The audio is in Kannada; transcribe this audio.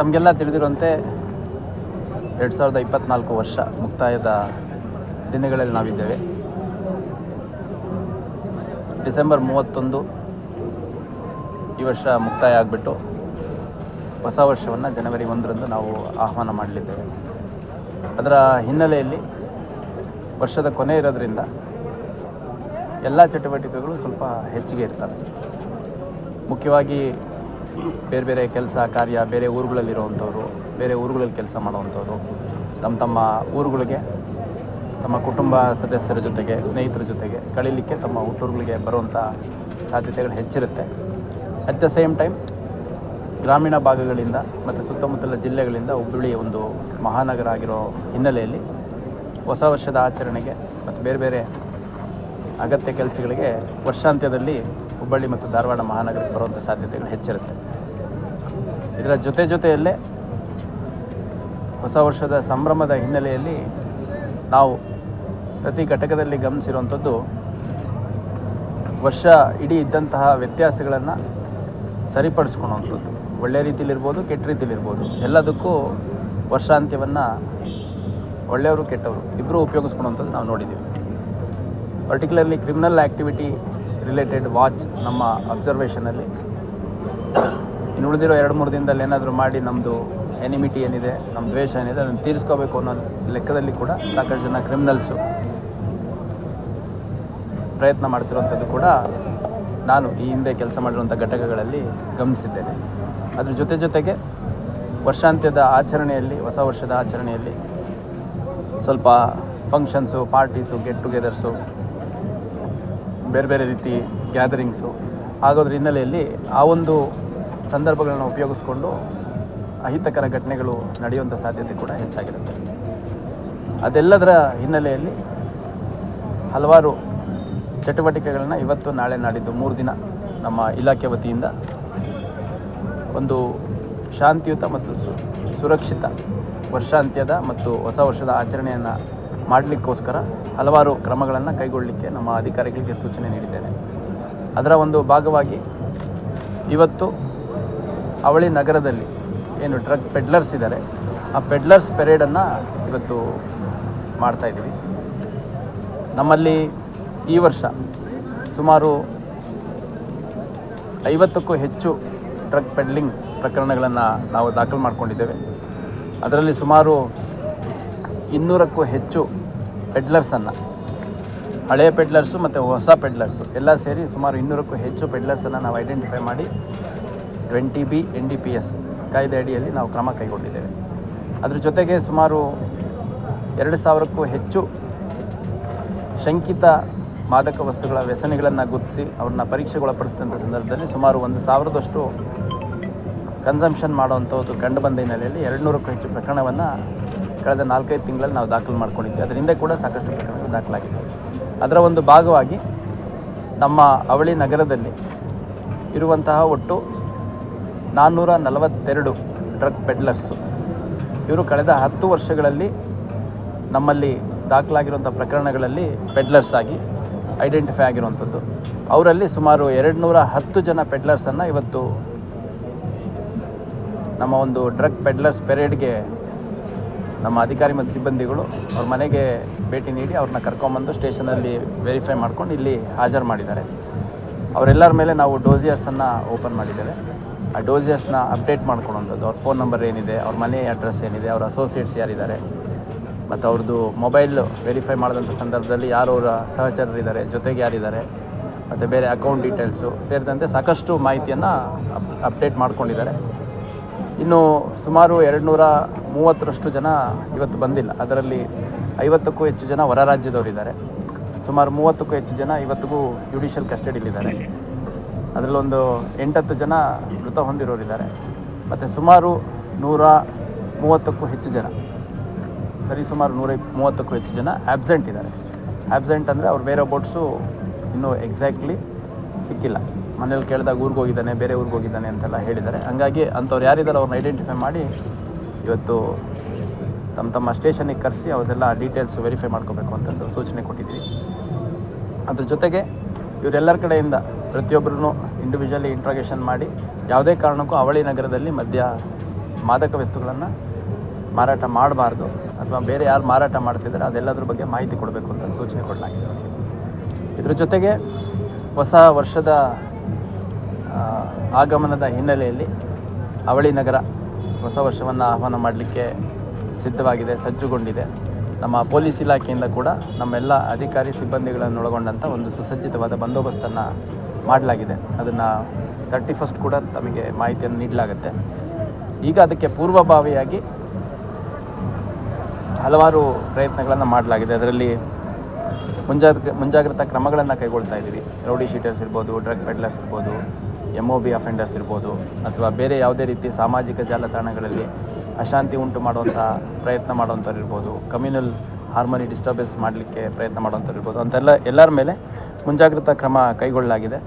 ತಮಗೆಲ್ಲ ತಿಳಿದಿರುವಂತೆ ಎರಡು ಸಾವಿರದ ಇಪ್ಪತ್ತ್ನಾಲ್ಕು ವರ್ಷ ಮುಕ್ತಾಯದ ದಿನಗಳಲ್ಲಿ ನಾವಿದ್ದೇವೆ. ಡಿಸೆಂಬರ್ ಮೂವತ್ತೊಂದು ಈ ವರ್ಷ ಮುಕ್ತಾಯ ಆಗಿಬಿಟ್ಟು ಹೊಸ ವರ್ಷವನ್ನು ಜನವರಿ ಒಂದರಂದು ನಾವು ಆಹ್ವಾನ ಮಾಡಲಿದ್ದೇವೆ. ಅದರ ಹಿನ್ನೆಲೆಯಲ್ಲಿ ವರ್ಷದ ಕೊನೆ ಇರೋದ್ರಿಂದ ಎಲ್ಲ ಚಟುವಟಿಕೆಗಳು ಸ್ವಲ್ಪ ಹೆಚ್ಚಿಗೆ ಇರ್ತವೆ. ಮುಖ್ಯವಾಗಿ ಬೇರೆ ಬೇರೆ ಕೆಲಸ ಕಾರ್ಯ ಬೇರೆ ಊರುಗಳಲ್ಲಿರುವಂಥವ್ರು, ಬೇರೆ ಊರುಗಳಲ್ಲಿ ಕೆಲಸ ಮಾಡುವಂಥವ್ರು, ತಮ್ಮ ತಮ್ಮ ಊರುಗಳಿಗೆ, ತಮ್ಮ ಕುಟುಂಬ ಸದಸ್ಯರ ಜೊತೆಗೆ, ಸ್ನೇಹಿತರ ಜೊತೆಗೆ ಕಳೀಲಿಕ್ಕೆ ತಮ್ಮ ಹುಟ್ಟೂರುಗಳಿಗೆ ಬರುವಂಥ ಸಾಧ್ಯತೆಗಳು ಹೆಚ್ಚಿರುತ್ತೆ. ಅಟ್ ದ ಸೇಮ್ ಟೈಮ್ ಗ್ರಾಮೀಣ ಭಾಗಗಳಿಂದ ಮತ್ತು ಸುತ್ತಮುತ್ತಲ ಜಿಲ್ಲೆಗಳಿಂದ ಹುಬ್ಬಳ್ಳಿ ಒಂದು ಮಹಾನಗರ ಆಗಿರೋ ಹಿನ್ನೆಲೆಯಲ್ಲಿ ಹೊಸ ವರ್ಷದ ಆಚರಣೆಗೆ ಮತ್ತು ಬೇರೆ ಬೇರೆ ಅಗತ್ಯ ಕೆಲಸಗಳಿಗೆ ವರ್ಷಾಂತ್ಯದಲ್ಲಿ ಹುಬ್ಬಳ್ಳಿ ಮತ್ತು ಧಾರವಾಡ ಮಹಾನಗರಕ್ಕೆ ಬರುವಂಥ ಸಾಧ್ಯತೆಗಳು ಹೆಚ್ಚಿರುತ್ತೆ. ಇದರ ಜೊತೆ ಜೊತೆಯಲ್ಲೇ ಹೊಸ ವರ್ಷದ ಸಂಭ್ರಮದ ಹಿನ್ನೆಲೆಯಲ್ಲಿ ನಾವು ಪ್ರತಿ ಘಟಕದಲ್ಲಿ ಗಮನಿಸಿರುವಂಥದ್ದು ವರ್ಷ ಇಡೀ ಇದ್ದಂತಹ ವ್ಯತ್ಯಾಸಗಳನ್ನು ಸರಿಪಡಿಸ್ಕೊಳ್ಳುವಂಥದ್ದು ಒಳ್ಳೆಯ ರೀತಿಲಿರ್ಬೋದು ಕೆಟ್ಟ ರೀತಿಲಿರ್ಬೋದು ಎಲ್ಲದಕ್ಕೂ ವರ್ಷಾಂತ್ಯವನ್ನು ಒಳ್ಳೆಯವರು, ಕೆಟ್ಟವರು ಇಬ್ಬರೂ ಉಪಯೋಗಿಸ್ಕೊಳ್ಳುವಂಥದ್ದು ನಾವು ನೋಡಿದ್ದೀವಿ. Particularly criminal activity related watch ನಮ್ಮ ಅಬ್ಸರ್ವೇಷನಲ್ಲಿ ಇನ್ನು ಉಳಿದಿರೋ ಎರಡು ಮೂರು ದಿನದಲ್ಲಿ ಏನಾದರೂ ಮಾಡಿ ನಮ್ಮದು ಎನಿಮಿಟಿ ಏನಿದೆ ನಮ್ಮ ದ್ವೇಷ ಏನಿದೆ, ಅದನ್ನು ತೀರಿಸ್ಕೋಬೇಕು ಅನ್ನೋ ಲೆಕ್ಕದಲ್ಲಿ ಕೂಡ ಸಾಕಷ್ಟು ಜನ ಕ್ರಿಮಿನಲ್ಸು ಪ್ರಯತ್ನ ಮಾಡ್ತಿರುವಂಥದ್ದು ಕೂಡ ನಾನು ಈ ಹಿಂದೆ ಕೆಲಸ ಮಾಡಿರುವಂಥ ಘಟಕಗಳಲ್ಲಿ ಗಮನಿಸಿದ್ದೇನೆ. ಅದ್ರ ಜೊತೆ ಜೊತೆಗೆ ವರ್ಷಾಂತ್ಯದ ಆಚರಣೆಯಲ್ಲಿ, ಹೊಸ ವರ್ಷದ ಆಚರಣೆಯಲ್ಲಿ ಸ್ವಲ್ಪ ಫಂಕ್ಷನ್ಸು ಪಾರ್ಟೀಸು ಗೆಟ್ ಟುಗೆದರ್ಸು ಬೇರೆ ಬೇರೆ ರೀತಿ ಗ್ಯಾದರಿಂಗ್ಸು ಆಗೋದ್ರ ಹಿನ್ನೆಲೆಯಲ್ಲಿ ಆ ಒಂದು ಸಂದರ್ಭಗಳನ್ನ ಉಪಯೋಗಿಸ್ಕೊಂಡು ಅಹಿತಕರ ಘಟನೆಗಳು ನಡೆಯುವಂಥ ಸಾಧ್ಯತೆ ಕೂಡ ಹೆಚ್ಚಾಗಿರುತ್ತೆ. ಅದೆಲ್ಲದರ ಹಿನ್ನೆಲೆಯಲ್ಲಿ ಹಲವಾರು ಚಟುವಟಿಕೆಗಳನ್ನ ಇವತ್ತು, ನಾಳೆ ನಾಡಿದ್ದು ಮೂರು ದಿನ ನಮ್ಮ ಇಲಾಖೆ ವತಿಯಿಂದ ಒಂದು ಶಾಂತಿಯುತ ಮತ್ತು ಸುರಕ್ಷಿತ ವರ್ಷಾಂತ್ಯದ ಮತ್ತು ಹೊಸ ವರ್ಷದ ಆಚರಣೆಯನ್ನು ಮಾಡಲಿಕ್ಕೋಸ್ಕರ ಹಲವಾರು ಕ್ರಮಗಳನ್ನು ಕೈಗೊಳ್ಳಲಿಕ್ಕೆ ನಮ್ಮ ಅಧಿಕಾರಿಗಳಿಗೆ ಸೂಚನೆ ನೀಡಿದ್ದೇನೆ. ಅದರ ಒಂದು ಭಾಗವಾಗಿ ಇವತ್ತು ಅವಳಿ ನಗರದಲ್ಲಿ ಏನು ಡ್ರಗ್ ಪೆಡ್ಲರ್ಸ್ ಇದ್ದಾರೆ, ಆ ಪೆಡ್ಲರ್ಸ್ ಪೆರೇಡನ್ನು ಇವತ್ತು ಮಾಡ್ತಾಯಿದ್ದೀವಿ ನಮ್ಮಲ್ಲಿ ಈ ವರ್ಷ ಸುಮಾರು ಐವತ್ತಕ್ಕೂ ಹೆಚ್ಚು ಡ್ರಗ್ ಪೆಡ್ಲಿಂಗ್ ಪ್ರಕರಣಗಳನ್ನು ನಾವು ದಾಖಲು ಮಾಡಿಕೊಂಡಿದ್ದೇವೆ. ಅದರಲ್ಲಿ ಸುಮಾರು ಇನ್ನೂರಕ್ಕೂ ಹೆಚ್ಚು ಪೆಡ್ಲರ್ಸನ್ನು ಹಳೆಯ ಪೆಡ್ಲರ್ಸು ಮತ್ತು ಹೊಸ ಪೆಡ್ಲರ್ಸು, ಎಲ್ಲ ಸೇರಿ ಸುಮಾರು ಇನ್ನೂರಕ್ಕೂ ಹೆಚ್ಚು ಪೆಡ್ಲರ್ಸನ್ನು ನಾವು ಐಡೆಂಟಿಫೈ ಮಾಡಿ twenty B N D P S ಕಾಯ್ದೆ ಅಡಿಯಲ್ಲಿ ನಾವು ಕ್ರಮ ಕೈಗೊಂಡಿದ್ದೇವೆ. ಅದ್ರ ಜೊತೆಗೆ ಸುಮಾರು ಎರಡು ಸಾವಿರಕ್ಕೂ ಹೆಚ್ಚು ಶಂಕಿತ ಮಾದಕ ವಸ್ತುಗಳ ವ್ಯಸನಿಗಳನ್ನು ಗುರುತಿಸಿ ಅವ್ರನ್ನ ಪರೀಕ್ಷೆಗೊಳಪಡಿಸಿದಂಥ ಸಂದರ್ಭದಲ್ಲಿ ಸುಮಾರು ಒಂದು ಸಾವಿರದಷ್ಟು ಕನ್ಸಂಪ್ಷನ್ ಮಾಡುವಂಥದ್ದು ಕಂಡು ಬಂದ ಹಿನ್ನೆಲೆಯಲ್ಲಿ ಎರಡು ನೂರಕ್ಕೂ ಹೆಚ್ಚು ಪ್ರಕರಣವನ್ನು ಕಳೆದ ನಾಲ್ಕೈದು ತಿಂಗಳಲ್ಲಿ ನಾವು ದಾಖಲು ಮಾಡ್ಕೊಂಡಿದ್ವಿ. ಅದರಿಂದ ಕೂಡ ಸಾಕಷ್ಟು ಪ್ರಕರಣಗಳು ದಾಖಲಾಗಿದೆ ಅದರ ಒಂದು ಭಾಗವಾಗಿ ನಮ್ಮ ಅವಳಿ ನಗರದಲ್ಲಿ ಇರುವಂತಹ ಒಟ್ಟು ನಾನ್ನೂರ ನಲವತ್ತೆರಡು ಡ್ರಗ್ ಪೆಡ್ಲರ್ಸು. ಇವರು ಕಳೆದ ಹತ್ತು ವರ್ಷಗಳಲ್ಲಿ ನಮ್ಮಲ್ಲಿ ದಾಖಲಾಗಿರುವಂಥ ಪ್ರಕರಣಗಳಲ್ಲಿ ಪೆಡ್ಲರ್ಸ್ ಆಗಿ ಐಡೆಂಟಿಫೈ ಆಗಿರುವಂಥದ್ದು. ಅವರಲ್ಲಿ ಸುಮಾರು ಎರಡು ನೂರ ಹತ್ತು ಜನ ಪೆಡ್ಲರ್ಸನ್ನು ಇವತ್ತು ನಮ್ಮ ಒಂದು ಡ್ರಗ್ ಪೆಡ್ಲರ್ಸ್ ಪೆರೇಡ್ಗೆ ನಮ್ಮ ಅಧಿಕಾರಿ ಮತ್ತು ಸಿಬ್ಬಂದಿಗಳು ಅವ್ರ ಮನೆಗೆ ಭೇಟಿ ನೀಡಿ ಅವ್ರನ್ನ ಕರ್ಕೊಂಬಂದು ಸ್ಟೇಷನಲ್ಲಿ ವೆರಿಫೈ ಮಾಡ್ಕೊಂಡು ಇಲ್ಲಿ ಹಾಜರು ಮಾಡಿದ್ದಾರೆ. ಅವರೆಲ್ಲರ ಮೇಲೆ ನಾವು ಡೋಸಿಯರ್ಸನ್ನು ಓಪನ್ ಮಾಡಿದ್ದೇವೆ. ಆ ಡೋಸಿಯರ್ಸ್ನ ಅಪ್ಡೇಟ್ ಮಾಡ್ಕೊಳ್ಳೋಂಥದ್ದು ಅವ್ರ ಫೋನ್ ನಂಬರ್ ಏನಿದೆ, ಅವ್ರ ಮನೆ ಅಡ್ರೆಸ್ ಏನಿದೆ, ಅವ್ರ ಅಸೋಸಿಯೇಟ್ಸ್ ಯಾರಿದ್ದಾರೆ, ಮತ್ತು ಅವ್ರದ್ದು ಮೊಬೈಲ್ ವೆರಿಫೈ ಮಾಡಿದಂಥ ಸಂದರ್ಭದಲ್ಲಿ ಯಾರು ಅವರ ಸಹಚರರಿದ್ದಾರೆ, ಜೊತೆಗೆ ಯಾರಿದ್ದಾರೆ, ಮತ್ತು ಬೇರೆ ಅಕೌಂಟ್ ಡೀಟೇಲ್ಸು ಸೇರಿದಂತೆ ಸಾಕಷ್ಟು ಮಾಹಿತಿಯನ್ನು ಅಪ್, ಅಪ್ಡೇಟ್ ಮಾಡ್ಕೊಂಡಿದ್ದಾರೆ. ಇನ್ನು ಸುಮಾರು ಎರಡು ನೂರ ಮೂವತ್ತರಷ್ಟು ಜನ ಇವತ್ತು ಬಂದಿಲ್ಲ. ಅದರಲ್ಲಿ ಐವತ್ತಕ್ಕೂ ಹೆಚ್ಚು ಜನ ಹೊರ ರಾಜ್ಯದವರಿದ್ದಾರೆ. ಸುಮಾರು ಮೂವತ್ತಕ್ಕೂ ಹೆಚ್ಚು ಜನ ಇವತ್ತಿಗೂ ಜುಡಿಷಿಯಲ್ ಕಸ್ಟಡಿಲಿದ್ದಾರೆ ಅದರಲ್ಲೊಂದು ಎಂಟತ್ತು ಜನ ಮೃತ ಹೊಂದಿರೋರಿದ್ದಾರೆ. ಮತ್ತು ಸುಮಾರು ನೂರ ಮೂವತ್ತಕ್ಕೂ ಹೆಚ್ಚು ಜನ, ಸರಿ ಸುಮಾರು ನೂರ ಮೂವತ್ತಕ್ಕೂ ಹೆಚ್ಚು ಜನ ಆ್ಯಬ್ಸೆಂಟ್ ಇದ್ದಾರೆ. ಆ್ಯಬ್ಸೆಂಟ್ ಅಂದರೆ ಅವ್ರು ಬೇರೆ ಬೋಟ್ಸು ಇನ್ನೂ ಎಕ್ಸಾಕ್ಟ್ಲಿ ಸಿಕ್ಕಿಲ್ಲ. ಮನೇಲಿ ಕೇಳಿದಾಗ ಊರಿಗೆ ಹೋಗಿದ್ದಾನೆ, ಬೇರೆ ಊರಿಗೆ ಹೋಗಿದ್ದಾನೆ ಅಂತೆಲ್ಲ ಹೇಳಿದ್ದಾರೆ. ಹಾಗಾಗಿ ಅಂಥವ್ರು ಯಾರಿದ್ದಾರೆ ಅವ್ರನ್ನ ಐಡೆಂಟಿಫೈ ಮಾಡಿ ಇವತ್ತು ತಮ್ಮ ತಮ್ಮ ಸ್ಟೇಷನಿಗೆ ಕರೆಸಿ ಅವರೆಲ್ಲ ಡೀಟೇಲ್ಸ್ ವೆರಿಫೈ ಮಾಡ್ಕೋಬೇಕು ಅಂತಂದು ಸೂಚನೆ ಕೊಟ್ಟಿದ್ದೀವಿ. ಅದ್ರ ಜೊತೆಗೆ ಇವರೆಲ್ಲರ ಕಡೆಯಿಂದ ಪ್ರತಿಯೊಬ್ಬರೂ ಇಂಡಿವಿಜುವಲಿ ಇಂಟ್ರಾಗೇಷನ್ ಮಾಡಿ ಯಾವುದೇ ಕಾರಣಕ್ಕೂ ಅವಳಿ ನಗರದಲ್ಲಿ ಮದ್ಯ ಮಾದಕ ವಸ್ತುಗಳನ್ನು ಮಾರಾಟ ಮಾಡಬಾರ್ದು ಅಥವಾ ಬೇರೆ ಯಾರು ಮಾರಾಟ ಮಾಡ್ತಿದ್ದಾರೆ, ಅದೆಲ್ಲದ್ರ ಬಗ್ಗೆ ಮಾಹಿತಿ ಕೊಡಬೇಕು ಅಂತ ಸೂಚನೆ ಕೊಡಲಾಗಿದೆ. ಇದ್ರ ಜೊತೆಗೆ ಹೊಸ ವರ್ಷದ ಆಗಮನದ ಹಿನ್ನೆಲೆಯಲ್ಲಿ ಅವಳಿ ನಗರ ಹೊಸ ವರ್ಷವನ್ನು ಆಹ್ವಾನ ಮಾಡಲಿಕ್ಕೆ ಸಿದ್ಧವಾಗಿದೆ, ಸಜ್ಜುಗೊಂಡಿದೆ. ನಮ್ಮ ಪೊಲೀಸ್ ಇಲಾಖೆಯಿಂದ ಕೂಡ ನಮ್ಮೆಲ್ಲ ಅಧಿಕಾರಿ ಸಿಬ್ಬಂದಿಗಳನ್ನು ಒಳಗೊಂಡಂಥ ಒಂದು ಸುಸಜ್ಜಿತವಾದ ಬಂದೋಬಸ್ತನ್ನು ಮಾಡಲಾಗಿದೆ. ಅದನ್ನು ತರ್ಟಿ ಫಸ್ಟ್ ಕೂಡ ತಮಗೆ ಮಾಹಿತಿಯನ್ನು ನೀಡಲಾಗುತ್ತೆ. ಈಗ ಅದಕ್ಕೆ ಪೂರ್ವಭಾವಿಯಾಗಿ ಹಲವಾರು ಪ್ರಯತ್ನಗಳನ್ನು ಮಾಡಲಾಗಿದೆ. ಅದರಲ್ಲಿ ಮುಂಜಾಗ್ರ, ಮುಂಜಾಗ್ರತಾ ಕ್ರಮಗಳನ್ನು ಕೈಗೊಳ್ತಾ ಇದ್ದೀವಿ. ರೌಡಿ ಶೀಟರ್ಸ್ ಇರ್ಬೋದು, ಡ್ರಗ್ ಪೆಡ್ಲರ್ಸ್ ಇರ್ಬೋದು ಎಂ ಒ ಬಿ ಅಫೆಂಡರ್ಸ್ ಇರ್ಬೋದು, ಅಥವಾ ಬೇರೆ ಯಾವುದೇ ರೀತಿ ಸಾಮಾಜಿಕ ಜಾಲತಾಣಗಳಲ್ಲಿ ಅಶಾಂತಿ ಉಂಟು ಮಾಡುವಂಥ ಪ್ರಯತ್ನ ಮಾಡುವಂಥವ್ರು ಇರ್ಬೋದು ಕಮ್ಯುನಲ್ ಹಾರ್ಮೋನಿ ಡಿಸ್ಟರ್ಬೆನ್ಸ್ ಮಾಡಲಿಕ್ಕೆ ಪ್ರಯತ್ನ ಮಾಡುವಂಥವ್ರು ಇರ್ಬೋದು ಅಂತೆಲ್ಲ ಎಲ್ಲರ ಮೇಲೆ ಮುಂಜಾಗ್ರತಾ ಕ್ರಮ ಕೈಗೊಳ್ಳಲಾಗಿದೆ.